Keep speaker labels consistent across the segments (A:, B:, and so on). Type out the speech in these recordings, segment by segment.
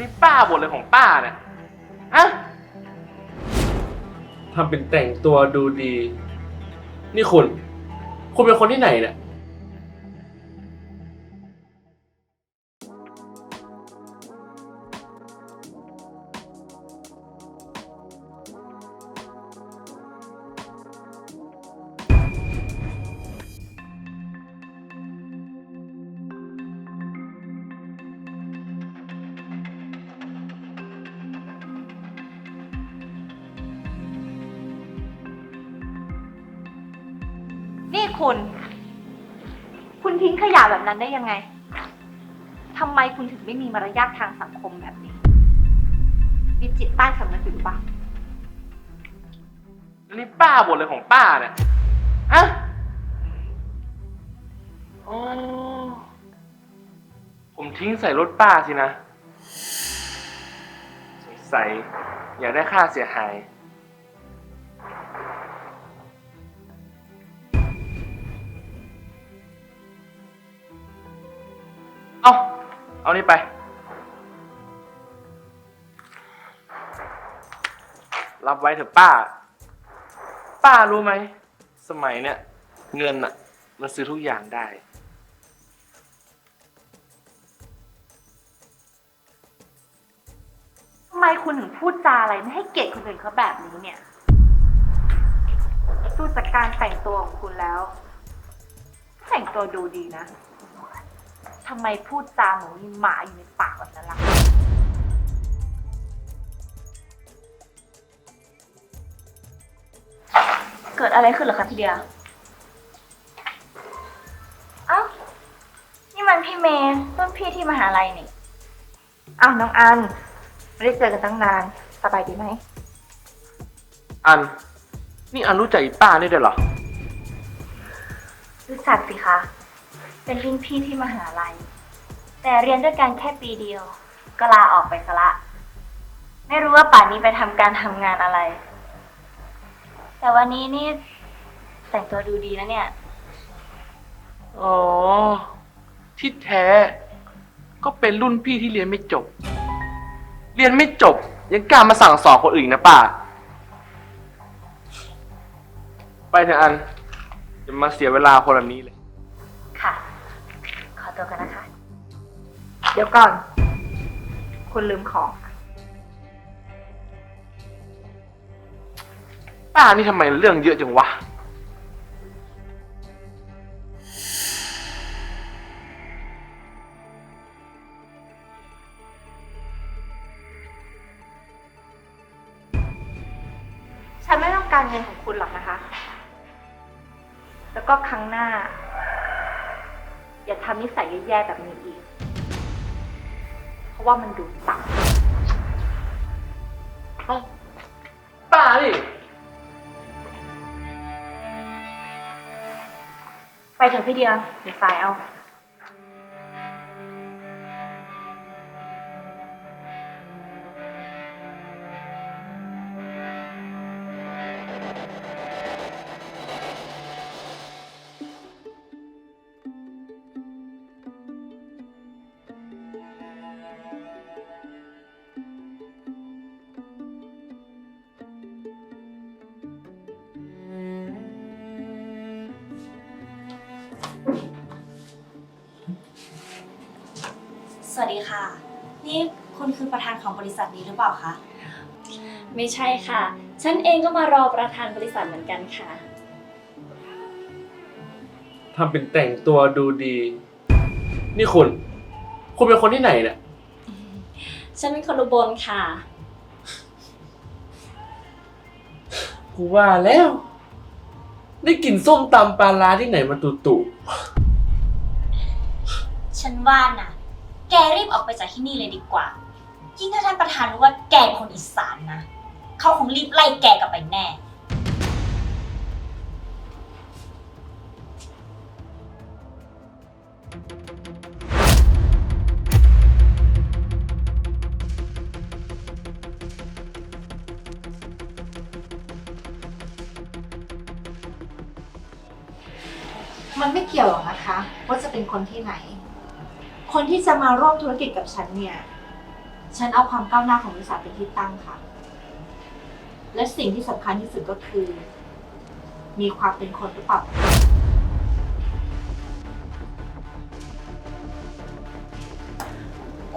A: นี่ป้าบทเลยของป้าเนี่ยฮะ
B: ทำเป็นแต่งตัวดูดี นี่คุณ คุณเป็นคนที่ไหนเนี่ย
C: นี่คุณ คุณทิ้งขยะแบบนั้นได้ยังไง ทำไมคุณถึงไม่มีมารยาททางสังคมแบบนี้ มีจิตใต้สำนึกหรือเปล่า
A: นี่ป้าบ่นเลยของป้าเนี่ยฮะอ๋อผมทิ้งใส่รถป้าสินะสงสัยอยากได้ค่าเสียหาย เอาเอานี่ไป รับไว้เถอะป้า ป้ารู้ไหม สมัยเนี้ยเงินอะมันซื้อทุกอย่างได้
C: ทำไมคุณถึงพูดจาอะไรไม่ให้เกียรติคนอื่นเขาแบบนี้เนี่ยดูจากการแต่งตัวของคุณแล้ว แต่งตัวดูดีนะ ทำไมพูดจาเหมือนมีหมาอยู่ในปากแบบนั้นล่ะ เกิดอะไรขึ้นเหรอคะพี่เดีย
D: เอ้านี่มันพี่เมย์รุ่นพี่ที่มหาลัยนี่
C: อ้าวน้องอัน ไม่ได้เจอกันตั้งนาน สบายดีไหม
A: อัน นี่อันรู้จักอีป้านี่ด้วยเหรอ
D: รู้จักสิคะ เป็นรุ่นพี่ที่มหาลัย แต่เรียนด้วยกันแค่ปีเดียว ก็ลาออกไปซะละ ไม่รู้ว่าป่านนี้ไปทำการทำงานอะไร แต่วันนี้นี่แต่งตัวดูดีนะเนี่ย
A: อ๋อ ที่แท้ ก็เป็นรุ่นพี่ที่เรียนไม่จบ เรียนไม่จบ ยังกล้ามาสั่งสอนคนอื่นนะป้าไปเถอะอันจะมาเสียเวลาคนแบบนี้เลย
C: เดี๋ยวก่อน คุณลืมของ
A: ป้านี่ทำไมเรื่องเยอะจังวะ
C: ฉันไม่ต้องการเงินของคุณหรอกนะคะ แล้วก็ครั้งหน้า อย่าทำนิสัยแย่ๆแบบนี้อีกเพราะ ว่ามันดูต่ำ
A: เอ้าป้านี่
C: ไปเถอะพี่เดียเดี๋ยวสายเอา
D: สวัสดีค่ะ นี่คุณคือประธานของบริษัทนี้หรือเปล่าคะ
E: ไม่ใช่ค่ะ ฉันเองก็มารอประธานบริษัทเหมือนกันค่ะ
B: ทำเป็นแต่งตัวดูดี นี่คุณ คุณเป็นคนที่ไหนเนี่ย
E: ฉันเป็นคนอุบลค่ะ
B: กูว่าแล้ว ได้กลิ่นส้มตำปลาร้าที่ไหนมาตุตุ
D: ฉันว่านะแก รีบออกไปจากที่นี่เลยดีกว่า ยิ่งถ้าท่านประธานรู้ว่าแกเป็นคนอีสานนะ เขาคงรีบไล่แกกลับไปแน่
C: มันไม่เกี่ยวหรอกนะคะ ว่าจะเป็นคนที่ไหน คนที่จะมาร่วมธุรกิจกับฉันเนี่ย ฉันเอาความก้าวหน้าของบริษัทเป็นที่ตั้งค่ะ และสิ่งที่สำคัญที่สุดก็คือ มีความเป็นคนหรือเปล่า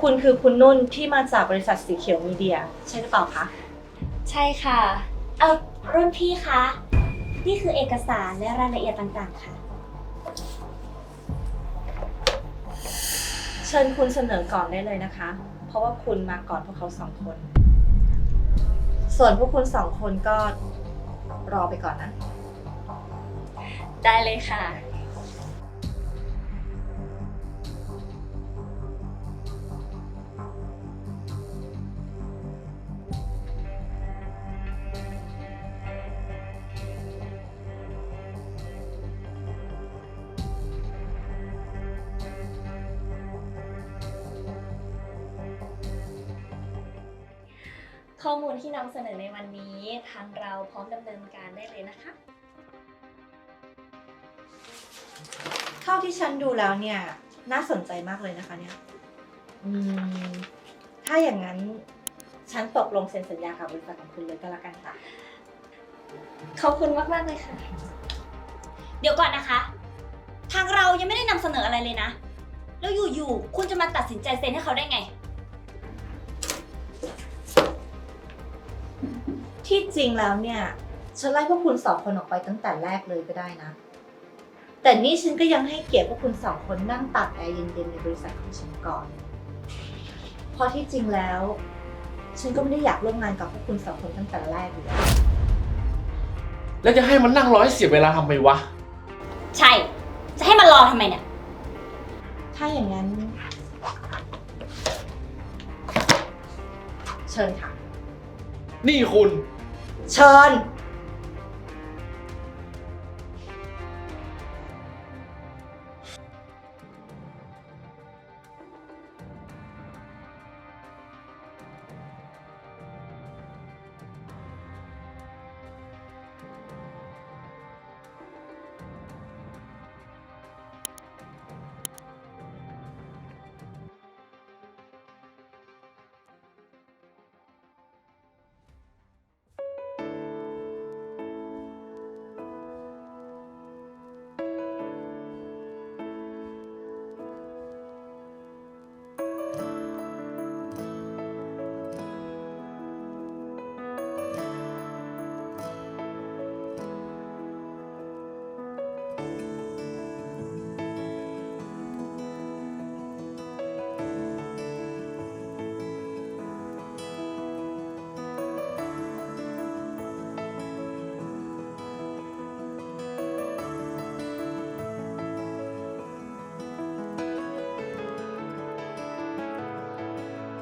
C: คุณคือคุณนุ่นที่มาจากบริษัทสีเขียวมีเดีย ใช่หรือเปล่าคะ
E: ใช่ค่ะ เอารุ่นพี่คะ นี่คือเอกสารและรายละเอียดต่างๆค่ะ
C: เชิญคุณเสนอก่อนได้เลยนะคะ เพราะว่าคุณมาก่อนพวกเขาสองคน ส่วนพวกคุณสองคนก็รอไปก่อนนะ
E: ได้เลยค่ะ ข้อมูลที่นำเสนอในวันนี้ ทางเราพร้อมดำเนินการได้เลยนะคะ
C: เท่าที่ฉันดูแล้วเนี่ย น่าสนใจมากเลยนะคะเนี่ยอืมถ้าอย่างนั้นฉันตกลงเซ็นสัญญากับบริษัทของคุณเลยก็แล้วกันค่ะ
E: ขอบคุณมาก ๆ เลยค่ะ
D: เดี๋ยวก่อนนะคะ ทางเรายังไม่ได้นำเสนออะไรเลยนะ แล้วอยู่ ๆ คุณจะมาตัดสินใจเซ็นให้เขาได้ไง
C: ที่จริงแล้วเนี่ย ฉันไล่พวกคุณสองคนออกไปตั้งแต่แรกเลยก็ได้นะ แต่นี่ฉันก็ยังให้เกียรติพวกคุณสองคนนั่งตากแอร์เย็นๆในบริษัทของฉันก่อน เพราะที่จริงแล้ว ฉันก็ไม่ได้อยากร่วมงานกับพวกคุณสองคนตั้งแต่แรกอยู่แล้ว
B: แล้วจะให้มันนั่งรอให้เสียเวลาทำไมวะ
D: ใช่ จะให้มันรอทำไมเนี่ย
C: ถ้าอย่างนั้น เชิญค่ะ
B: นี่คุณ
C: เชิญ